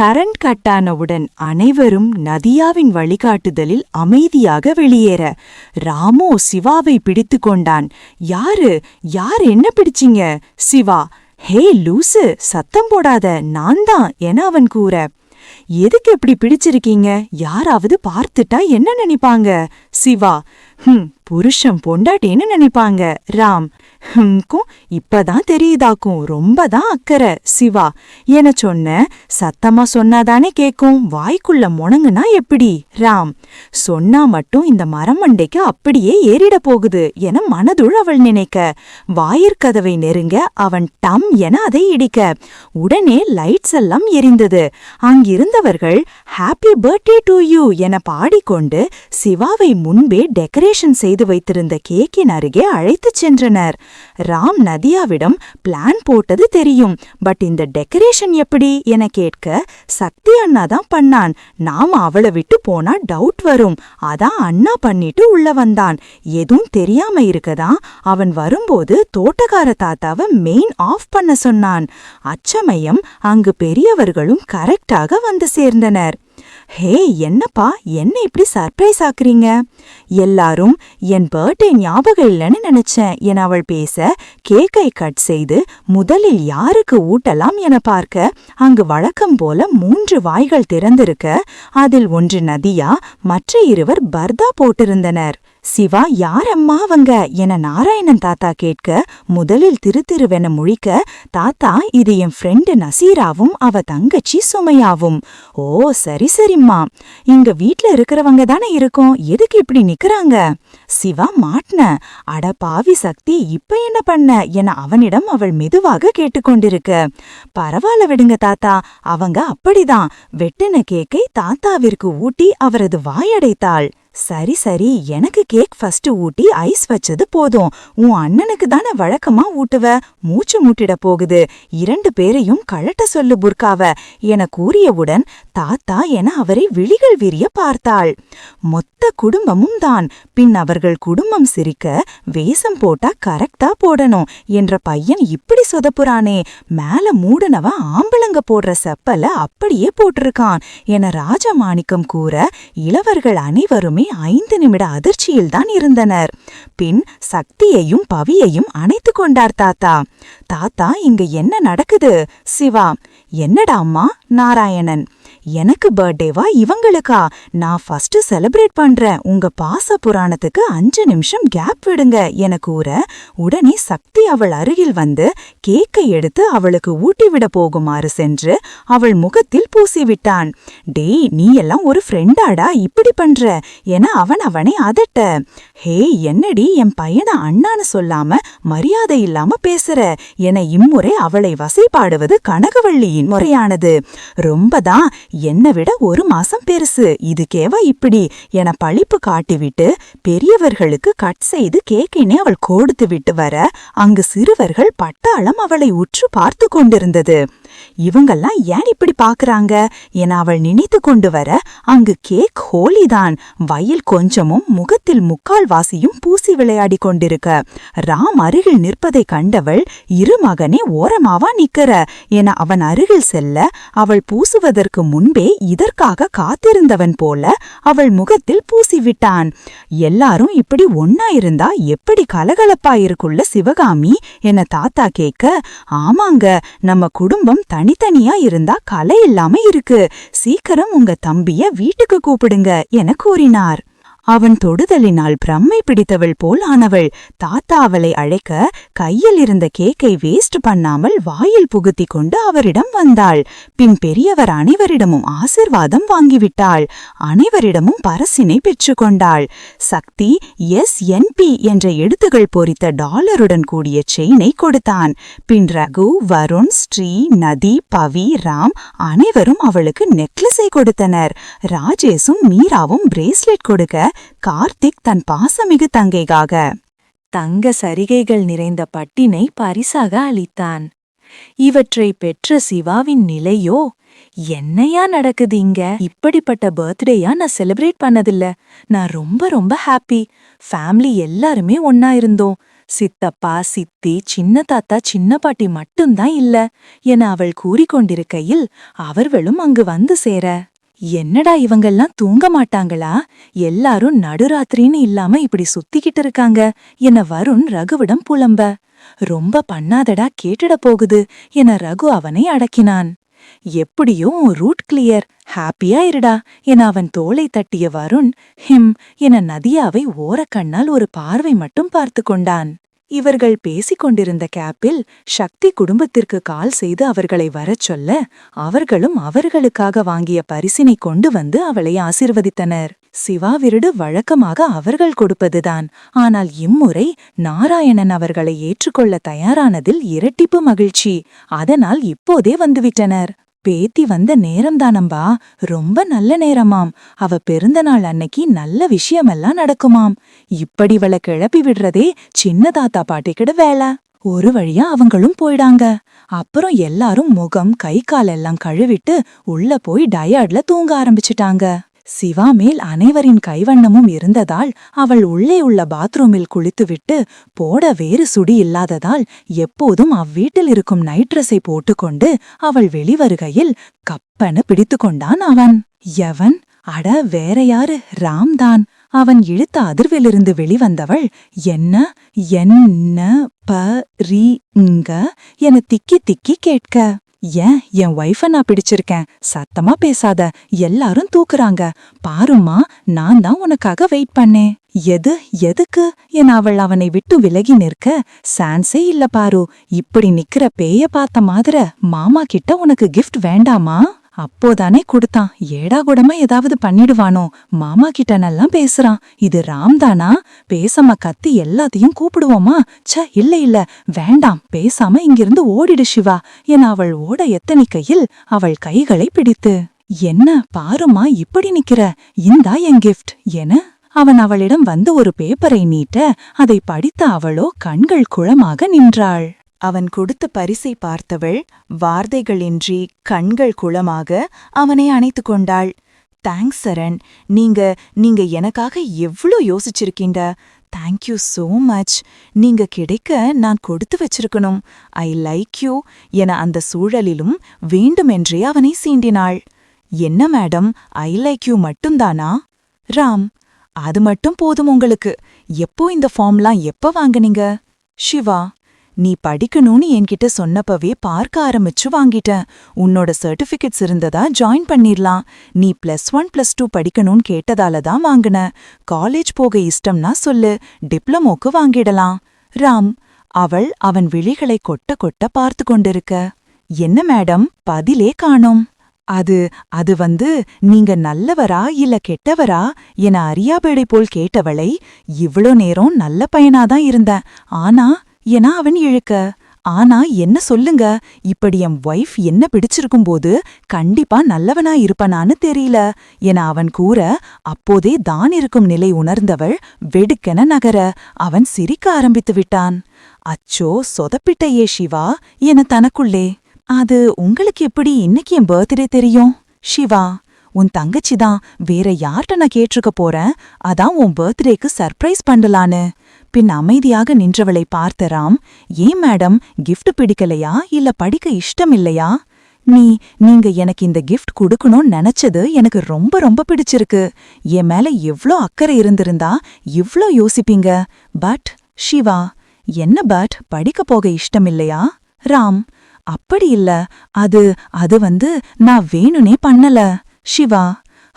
Current கட்டானவுடன் அனைவரும் நதியாவின் வழிகாட்டுதலில் அமைதியாக வெளியேற ராமோ சிவாவை பிடித்து கொண்டான். யாரு? யார் என்ன பிடிச்சீங்க? சிவா. ஹே லூசு சத்தம் போடாத நான் தான் என அவன் கூற. எதுக்கு இப்படி பிடிச்சிருக்கீங்க? யாராவது பார்த்துட்டா என்ன நினைப்பாங்க? சிவா. ஹம் புருஷன் பொண்டாட்டின்னு நினைப்பாங்க. ராம். ஹம்க்கும் இப்பதான் தெரியுதாக்கும். ரொம்ப தான் அக்கறை சிவா. என சொன்ன சத்தமா சொன்னாதானே கேக்கும். வாய்க்குள்ள முணங்குனா எப்படி? ராம். சொன்னா மட்டும் இந்த மரமண்டைக்கு அப்படியே ஏறிட போகுது என மனதுள் அவள் நினைக்க. வாயிற்கதவை நெருங்க அவன் டம் என அதை இடிக்க. உடனே லைட்ஸ் எல்லாம் எரிந்தது. அங்கிருந்தவர்கள் ஹாப்பி பர்த்டே டு யூ என பாடிக்கொண்டு சிவாவை முன்பே டெக்கரேஷன் செய்து வைத்திருந்த கேக்கின் அருகே அழைத்துச் சென்றனர். ராம் நதியாவிடம் பிளான் போட்டது தெரியும். பட் இந்த டெக்கரேஷன் எப்படி என கேட்க சக்தி அண்ணா தான் பண்ணான். நாம அவளை விட்டு போனா டவுட் வரும். அதான் அண்ணா பண்ணிட்டு உள்ள வந்தான். எதுவும் தெரியாம இருக்கதான் அவன் வரும்போது தோட்டக்கார தாத்தாவை மெயின் ஆஃப் பண்ண சொன்னான். அச்சமயம் அங்கு பெரியவர்களும் கரெக்டாக வந்து சேர்ந்தனர். ஹே என்னப்பா? என்ன இப்படி சர்ப்ரைஸ் ஆக்குறீங்க? எல்லாரும் என் பர்த்டே ஞாபகம் இல்லைன்னு நினைச்சேன். என அவள் பேச கேக்கை கட் செய்து முதலில் யாருக்கு ஊட்டலாம் என பார்க்க அங்கு வழக்கம் போல மூன்று வாய்கள் திறந்திருக்க அதில் ஒன்று நதியா மற்ற இருவர் பர்தா போட்டிருந்தனர். சிவா யார் அம்மா அவங்க? என நாராயணன் தாத்தா கேட்க முதலில் திரு திருவென முழிக்க தாத்தா இது என் ஃப்ரெண்டு நசீராவும் அவ தங்கச்சி சுமையாவும். ஓ சரி சரிம்மா இங்க வீட்ல இருக்கிறவங்க தானே இருக்கோம். எதுக்கு இப்படி நிக்கறாங்க? சிவா மாட்டின. அட பாவி சக்தி இப்ப என்ன பண்ண? என அவனிடம் அவள் மெதுவாக கேட்டுக்கொண்டிருக்க. பரவாயில்ல விடுங்க தாத்தா. அவங்க அப்படிதான். வெட்டின கேக்கை தாத்தாவிற்கு ஊட்டி அவரது வாயடைத்தாள். சரி சரி எனக்கு கேக் ஃபர்ஸ்ட் ஊட்டி ஐஸ் வச்சது போதும். உன் அண்ணனுக்கு தானே வழக்கமா ஊட்டுவ? மூச்சு மூட்டிட போகுது. இரண்டு பேரையும் கழட்ட சொல்லு புர்காவ. என கூறியவுடன் தாத்தா என அவரை விழிகள் விரிய பார்த்தாள். மொத்த குடும்பமும் தான். பின் அவர்கள் குடும்பம் சிரிக்க வேஷம் போட்டா கரெக்டா போடணும் என்ற பையன் இப்படி சொதப்புறானே. மேல மூடனவ ஆம்பளங்க போடுற செப்பல அப்படியே போட்டிருக்கான் என ராஜமாணிக்கம் கூற இளவர்கள் அனைவருமே ஐந்து நிமிட அதிர்ச்சியில்தான் இருந்தனர். பின் சக்தியையும் பவியையும் அணைத்து கொண்டார் தாத்தா. தாத்தா இங்க என்ன நடக்குது? சிவா என்னடா அம்மா நாராயணன்? எனக்கு பர்த்டேவா இவங்களுக்கா? நான் ஃபர்ஸ்ட் செலிப்ரேட் பண்றேன். உங்க பாச புராணத்துக்கு அஞ்சு நிமிஷம் கேப் விடுங்க என கூற உடனே சக்தி அவள் அருகில் வந்து கேக்கை எடுத்து அவளுக்கு ஊட்டிவிட போகுமாறு சென்று அவள் முகத்தில் பூசிவிட்டான். டேய் நீ எல்லாம் ஒரு ஃப்ரெண்டாடா இப்படி பண்ற? என அவன் அவனை அதட்ட. ஹே என்னடி என் பையனை அண்ணான்னு சொல்லாம மரியாதை இல்லாம பேசுற? என இம்முறை அவளை வசைப்பாடுவது கனகவள்ளியின் முறையானது. ரொம்பதான் என்னை விட ஒரு மாசம் பெருசு. இதுக்கேவா இப்படி என பழிப்பு காட்டிவிட்டு பெரியவர்களுக்கு கட் செய்து கேக்கினை அவள் கொடுத்து விட்டு வர அங்கு சிறுவர்கள் பட்டாளம் அவளை உற்று பார்த்து கொண்டிருந்தது. இவங்கெல்லாம் ஏன் இப்படி பாக்குறாங்க என அவள் நினைத்து கொண்டு வர அங்கு கேக் ஹோலிதான். வயல் கொஞ்சமும் முகத்தில் முக்கால் வாசியும் பூசி விளையாடி கொண்டிருக்க. ராம் அருகில் நிற்பதை கண்டவள் இரு மகனே ஓரமாவா நிக்கற என அவன் அருகில் செல்ல அவள் பூசுவதற்கு முன்பே இதற்காக காத்திருந்தவன் போல அவள் முகத்தில் பூசிவிட்டான் எல்லாரும் இப்படி ஒன்னா இருந்தா எப்படி கலகலப்பா இருக்குள்ள சிவகாமி என தாத்தா கேட்க ஆமாங்க நம்ம குடும்பம் தனித்தனியா இருந்தா கலை இல்லாம இருக்கு. சீக்கிரம் உங்க தம்பிய வீட்டுக்கு கூப்பிடுங்க என கூறினார். அவன் தொடுதலினால் பிரம்மை பிடித்தவள் போல் ஆனவள். தாத்தா அவளை அழைக்க கையில் இருந்த கேக்கை வேஸ்ட் பண்ணாமல் வாயில் புகுத்தி கொண்டு அவரிடம் வந்தாள். பின் பெரியவர் அனைவரிடமும் ஆசிர்வாதம் வாங்கிவிட்டாள். அனைவரிடமும் பரசினை பெற்றுக்கொண்டாள் சக்தி எஸ் என்பி என்ற எழுத்துகள் பொறித்த டாலருடன் கூடிய செயினை கொடுத்தான். பின் ரகு வருண் ஸ்ரீ நதி பவி ராம் அனைவரும் அவளுக்கு நெக்லஸை கொடுத்தனர். ராஜேஷும் மீராவும் பிரேஸ்லெட் கொடுக்க கார்த்திக் தன் பாசமிகு தங்கைக்காக தங்க சரிகைகள் நிறைந்த பட்டினை பரிசாக அளித்தான். இவற்றை பெற்ற சிவாவின் நிலையோ என்னையா நடக்குது இங்க? இப்படிப்பட்ட பர்த்டேயா நான் செலிப்ரேட் பண்ணதில்ல. நான் ரொம்ப ரொம்ப ஹாப்பி. ஃபேமிலி எல்லாருமே ஒன்னா இருந்தோம். சித்தப்பா சித்தி சின்ன தாத்தா சின்ன பாட்டி மட்டும்தான் இல்ல என அவள் கூறிக்கொண்டிருக்கையில் அவர்களும் அங்கு வந்து சேர என்னடா இவங்கெல்லாம் தூங்க மாட்டாங்களா? எல்லாரும் நடுராத்திரின்னு இல்லாம இப்படி சுத்திக்கிட்டு இருக்காங்க. என வருண் ரகுவிடம் புலம்ப. ரொம்ப பண்ணாதடா கேட்டுட போகுது. என ரகு அவனை அடக்கினான். எப்படியோ உன் ரூட் கிளியர். ஹாப்பியா இருடா. என அவன் தோலை தட்டிய வருண். ஹிம். என நதியாவை ஓரக்கண்ணால் ஒரு பார்வை மட்டும் பார்த்து கொண்டான். இவர்கள் பேசிக் கொண்டிருந்த கேப்பில் சக்தி குடும்பத்திற்கு கால் செய்து அவர்களை வரச் சொல்ல அவர்களும் அவர்களுக்காக வாங்கிய பரிசினை கொண்டு வந்து அவளை ஆசிர்வதித்தனர். சிவா விருடு வழக்கமாக அவர்கள் கொடுப்பதுதான். ஆனால் இம்முறை நாராயணன் அவர்களை ஏற்றுக்கொள்ள தயாரானதில் இரட்டிப்பு மகிழ்ச்சி. அதனால் இப்போதே வந்துவிட்டனர். பேத்தி வந்த நேரம்தானம்பா. ரொம்ப நல்ல நேரமாம். அவ பிறந்த நாள் அன்னைக்கு நல்ல விஷயமெல்லாம் நடக்குமாம். இப்படி வள கிளப்பி விடுறதே சின்ன தாத்தா பாட்டிக்கிட வேலை. ஒரு வழியா அவங்களும் போயிடாங்க. அப்புறம் எல்லாரும் முகம் கை காலெல்லாம் கழுவிட்டு உள்ள போய் டயர்ட்ல தூங்க ஆரம்பிச்சிட்டாங்க. சிவா மேல் அனைவரின் கைவண்ணமும் இருந்ததால் அவள் உள்ளே உள்ள பாத்ரூமில் குளித்துவிட்டு போட வேறு சுடி இல்லாததால் எப்போதும் அவ்வீட்டில் இருக்கும் நைட் ட்ரெஸ்ஸை போட்டுக்கொண்டு அவள் வெளிவருகையில் கப்பன பிடித்து கொண்டான் அவன். எவன்? அட வேற யாரு? ராம்தான். அவன் இழுத்த அதிர்விலிருந்து வெளிவந்தவள். என்ன? என்ன ப ரீ ங்க என திக்கி திக்கி கேட்க. ஏன் என் ஒய்ஃப நான் பிடிச்சிருக்கேன்? சத்தமா பேசாத. எல்லாரும் தூக்குறாங்க. பாரும்மா நான் தான் உனக்காக வெயிட் பண்ணேன். எது எதுக்கு? என் அவள் அவனை விட்டு விலகி நிற்க சான்ஸே இல்ல பாரு. இப்படி நிக்கிற பேய பார்த்த மாதிரி மாமா கிட்ட உனக்கு கிஃப்ட் வேண்டாமா? அப்போதானே கொடுத்தான். ஏடா கூடமா ஏதாவது பண்ணிடுவானோ. மாமா கிட்ட நல்லா பேசுறான். இது ராம்தானா பேசாம கத்தி எல்லாத்தையும் கூப்பிடுவோமா? ச்ச இல்ல இல்ல. வேண்டாம். பேசாம இங்கிருந்து ஓடிடு சிவா. என அவள் ஓட எத்தனிக்கையில் அவள் கைகளை பிடித்து. என்ன பாருமா இப்படி நிக்கிற? இந்தா என் கிஃப்ட் என அவன் அவளிடம் வந்து ஒரு பேப்பரை நீட்ட அதை படித்த அவளோ கண்கள் குளமாக நின்றாள். அவன் கொடுத்த பரிசை பார்த்தவள் வார்த்தைகளின்றி கண்கள் குளமாக அவனை அணைத்து கொண்டாள். தேங்க்ஸ் சரண். நீங்க நீங்க எனக்காக எவ்ளோ யோசிச்சிருக்கீங்க? தேங்க்யூ சோ மச் நீங்க கிடைக்க நான் கொடுத்து வச்சிருக்கணும். ஐ லைக் யூ என அந்த சூழலிலும் வேண்டுமென்றே அவனை சீண்டினாள். என்ன மேடம்? ஐ லைக் யூ மட்டும்தானா? ராம் அது மட்டும் போதும் உங்களுக்கு. எப்போ இந்த ஃபார்ம்லாம் எப்ப வாங்குனீங்க? சிவா நீ படிக்கணும்னு என்கிட்ட சொன்னப்பவே பார்க்க ஆரம்பிச்சு வாங்கிட்டேன் உன்னோட சர்டிபிகேட்ஸ் இருந்ததா ஜாயின் பண்ணிரலாம். நீ பிளஸ் ஒன் பிளஸ் டூ படிக்கணும்னு கேட்டதால தான் வாங்கின. காலேஜ் போக இஷ்டம்னா சொல்லு. டிப்ளமோக்கு வாங்கிடலாம். ராம் அவள் அவன் விழிகளை கொட்ட கொட்ட பார்த்து கொண்டிருக்க. என்ன மேடம் பதிலே காணோம். அது அது வந்து நீங்க நல்லவரா இல்ல கெட்டவரா? என அறியாபேடை போல் கேட்டவளை இவ்ளோ நேரம் நல்ல பையனாதான் இருந்தேன். ஆனா என அவன் இழுக்க. ஆனா என்ன சொல்லுங்க? இப்படி என் ஒய்ஃப் என்ன பிடிச்சிருக்கும்போது கண்டிப்பா நல்லவனா இருப்பனான்னு தெரியல. என அவன் கூற அப்போதே தான் இருக்கும் நிலை உணர்ந்தவள் வெடுக்கென நகர. அவன் சிரிக்க ஆரம்பித்து விட்டான். அச்சோ சொதப்பிட்டையே சிவா. என தனக்குள்ளே. அது உங்களுக்கு எப்படி இன்னைக்கு என் பர்த்டே தெரியும்? சிவா உன் தங்கச்சி தான். வேற யார்கிட்ட நான் கேட்டிருக்க போறேன்? அதான் உன் பர்த்டேக்கு சர்ப்ரைஸ் பண்ணலான்னு. பின் அமைதியாக நின்றவளை பார்த்த ராம் ஏன் மேடம் கிஃப்ட் பிடிக்கலையா? இல்ல படிக்க இஷ்டம் இல்லையா நீ நீங்க எனக்கு இந்த கிஃப்ட் கொடுக்கணும்னு நினைச்சது எனக்கு ரொம்ப ரொம்ப பிடிச்சிருக்கு. என் மேல எவ்ளோ அக்கறை இருந்திருந்தா இவ்ளோ யோசிப்பீங்க. பட் ஷிவா என்ன பட் படிக்க போக இஷ்டம் இல்லையா ராம் அப்படி இல்ல. அது அது வந்து நான் வேணுனே பண்ணல. ஷிவா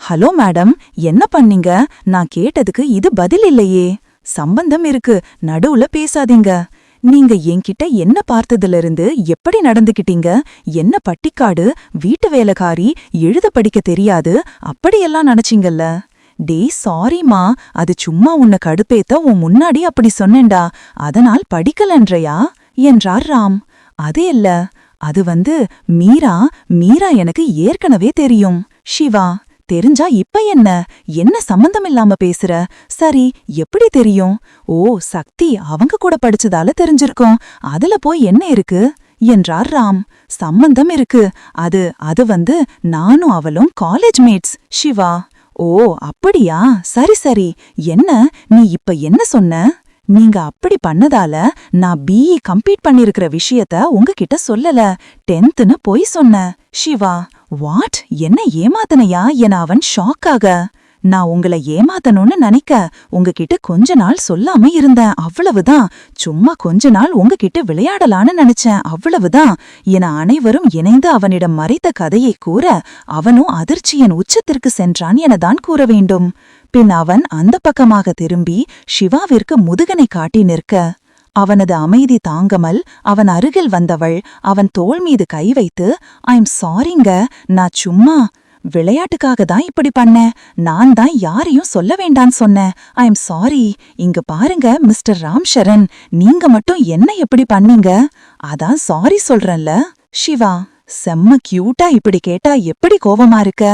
ஹலோ மேடம் என்ன பண்ணீங்க? நான் கேட்டதுக்கு இது பதில் இல்லையே. சம்பந்தம் இருக்கு. நடுவுல பேசாதீங்க. நீங்க என்கிட்ட என்ன பார்த்ததுல இருந்து எப்படி நடந்துகிட்டீங்க? என்ன பட்டிக்காடு? வீட்டு வேலைக்காரி? எழுத படிக்க தெரியாது. அப்படியெல்லாம் நினைச்சிங்கல்ல? டேய் சாரிமா அது சும்மா உன்னை கடுப்பேத்த உன் முன்னாடி அப்படி சொன்னேன்டா. அதனால் படிக்கலன்றையா? என்றார் ராம். அது இல்ல. அது வந்து மீரா. மீரா எனக்கு ஏற்கனவே தெரியும். சிவா தெரிஞ்சா இப்ப என்ன? என்ன சம்பந்தம் இல்லாம பேசுற? சரி எப்படி தெரியும்? ஓ சக்தி அவங்க கூட படிச்சதால தெரிஞ்சிருக்கும். அதுல போய் என்ன இருக்கு? என்றார் ராம். சம்பந்தம் இருக்கு. அது அது வந்து நானும் அவளும் காலேஜ் மேட்ஸ் சிவா. ஓ அப்படியா? சரி சரி. என்ன? நீ இப்ப என்ன சொன்ன? நீங்க அப்படி பண்ணதால நான் பிஇ கம்ப்ளீட் பண்ணிருக்கிற விஷயத்த உங்ககிட்ட சொல்லல. டென்த்னு போய் சொன்னேன் சிவா வாட்? என்ன ஏமாத்தனையா? என அவன் ஷாக்காக. நான் உங்களை ஏமாத்தணும்னு நினைக்க உங்ககிட்ட கொஞ்ச நாள் சொல்லாம இருந்தேன். அவ்வளவுதான். சும்மா கொஞ்ச நாள் உங்ககிட்ட விளையாடலான்னு நினைச்சேன். அவ்வளவுதான். என அனைவரும் இணைந்து அவனிடம் மறைத்த கதையை கூற அவனும் அதிர்ச்சியின் உச்சத்திற்கு சென்றான் எனதான் கூற வேண்டும். பின் அவன் அந்த பக்கமாக திரும்பி சிவாவிற்கு முதுகனை காட்டி நிற்க அவனது அமைதி தாங்கமல் அவன் அருகில் வந்தவள் அவன் தோள் மீது கை வைத்து ஐம் சாரிங்க நான் சும்மா விளையாட்டுக்காக தான் இப்படி பண்ணேன் நான் தான் யாரையும் சொல்ல வேண்டான்னு சொன்னேன் ஐ எம் சாரி இங்க பாருங்க மிஸ்டர் ராம் சரண் நீங்க மட்டும் என்ன எப்படி பண்ணீங்க? அதான் சாரி சொல்றேன்ல. சிவா செம்ம கியூட்டா இப்படி கேட்டா எப்படி கோவமா இருக்க?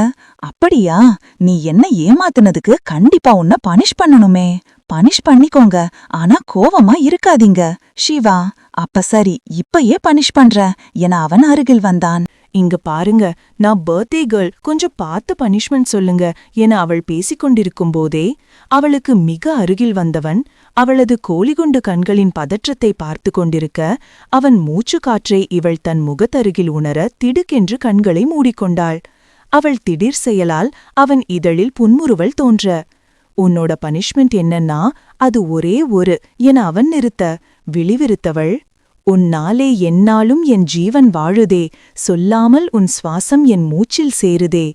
அப்படியா? நீ என்ன ஏமாத்துனதுக்கு கண்டிப்பா உன்னை பனிஷ் பண்ணணுமே. பனிஷ் பண்ணிக்கோங்க. ஆனா கோவமா இருக்காதீங்க. சிவா அப்ப சரி இப்பயே பனிஷ் பண்ற என அவன் அருகில் வந்தான். இங்க பாருங்க நான் பர்த்டே கேர்ள் கொஞ்சம் பார்த்து பனிஷ்மெண்ட் சொல்லுங்க. என அவள் பேசிக்கொண்டிருக்கும் போதே அவளுக்கு மிக அருகில் வந்தவன் அவளது கோழிகுண்டு கண்களின் பதற்றத்தை பார்த்து கொண்டிருக்க அவன் மூச்சு காற்றை இவள் தன் முகத்தருகில் உணர திடுக்கென்று கண்களை மூடிக்கொண்டாள். அவள் திடீர் செயலால் அவன் இதழில் புன்முறுவல் தோன்ற உன்னோட பனிஷ்மெண்ட் என்னன்னா அது ஒரே ஒரு. என அவன் நிறுத்த விழிவிருத்தவள் உன்னாலே என்னாலும் என் ஜீவன் வாழுதே. சொல்லாமல் உன் சுவாசம் என் மூச்சில் சேருதே.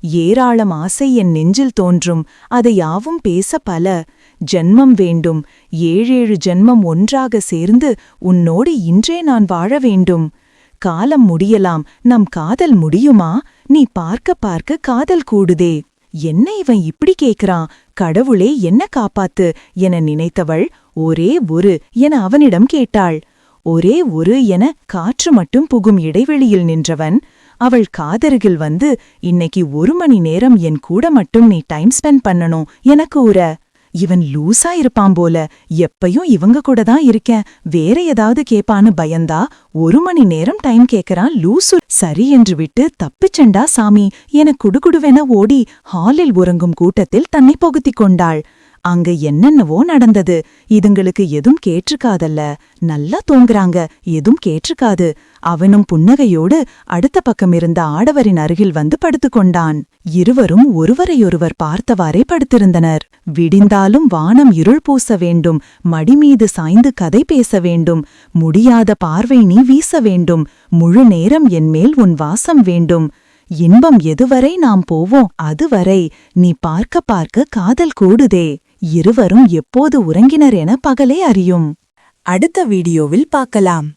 ஏராளம் ஆசை என் நெஞ்சில் தோன்றும். அதை யாவும் பேச பல. ஜென்மம் வேண்டும். ஏழேழு ஜென்மம் ஒன்றாக சேர்ந்து உன்னோடு இன்றே நான் வாழ வேண்டும். காலம் முடியலாம். நம் காதல் முடியுமா? நீ பார்க்க பார்க்க காதல் கூடுதே. என்ன இவன் இப்படி கேக்குறான்? கடவுளே என்ன காப்பாத்து? என நினைத்தவள் ஒரே ஒரு என அவனிடம் கேட்டாள். ஒரே ஒரு என காற்று மட்டும் புகும் இடைவெளியில் நின்றவன் அவள் காதருகில் வந்து இன்னைக்கு ஒரு மணி நேரம் என் கூட மட்டும் நீ டைம் ஸ்பெண்ட் பண்ணணும் என கூற. இவன் லூசா இருப்பான் போல. எப்பயும் இவங்க கூட தான் இருக்கேன். வேற ஏதாவது கேப்பான்னு பயந்தா ஒரு மணி நேரம் டைம் கேக்கறான் லூசு. சரி என்று விட்டு தப்பிச்சண்டா சாமி. என குடுகுடுவென ஓடி ஹாலில் உறங்கும் கூட்டத்தில் தன்னை புகுத்திக் கொண்டாள். அங்க என்னென்னவோ நடந்தது. இதுங்களுக்கு எதும் கேட்டிருக்காதல்ல. நல்லா தூங்குறாங்க. எதும் கேட்டிருக்காது. அவனும் புன்னகையோடு அடுத்த பக்கம் இருந்த ஆடவரின் அருகில் வந்து படுத்துக்கொண்டான் இருவரும் ஒருவரையொருவர் பார்த்தவாறே படுத்திருந்தனர். விடிந்தாலும் வானம் இருள் பூச வேண்டும். மடிமீது சாய்ந்து கதை பேச வேண்டும். முடியாத பார்வை நீ வீச வேண்டும். முழு நேரம் என்மேல் உன் வாசம் வேண்டும். இன்பம் எதுவரை நாம் போவோம்? அதுவரை நீ பார்க்க பார்க்க காதல் கூடுதே. இருவரும் எப்போது உறங்கினர் என பகலே அறியும். அடுத்த வீடியோவில் பார்க்கலாம்.